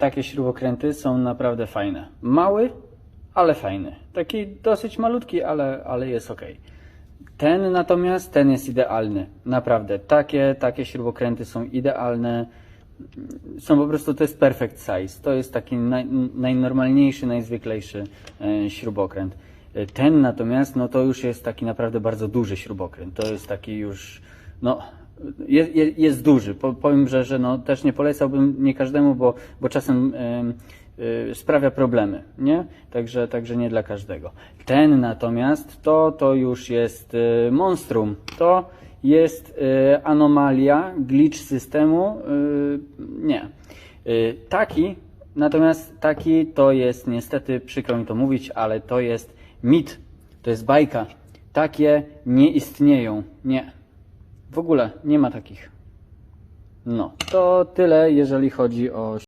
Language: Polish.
takie śrubokręty są naprawdę fajne. Mały, ale fajny. Taki dosyć malutki, ale, ale jest ok. Ten natomiast, ten jest idealny. Naprawdę. Takie, takie śrubokręty są idealne. Są po prostu, to jest perfect size. To jest taki naj, najnormalniejszy, najzwyklejszy e, śrubokręt. E, Ten natomiast, no to już jest taki naprawdę bardzo duży śrubokręt. To jest taki już, no, jest, jest duży. Po- Powiem, że, że no, też nie polecałbym nie każdemu, bo, bo czasem em, sprawia problemy, nie? Także, także nie dla każdego. Ten natomiast, to, to już jest y, monstrum. To jest y, anomalia, glitch systemu. y, Nie. Taki, natomiast taki to jest niestety, przykro mi to mówić, ale to jest mit. To jest bajka. Takie nie istnieją. Nie. W ogóle nie ma takich. No, to tyle, jeżeli chodzi o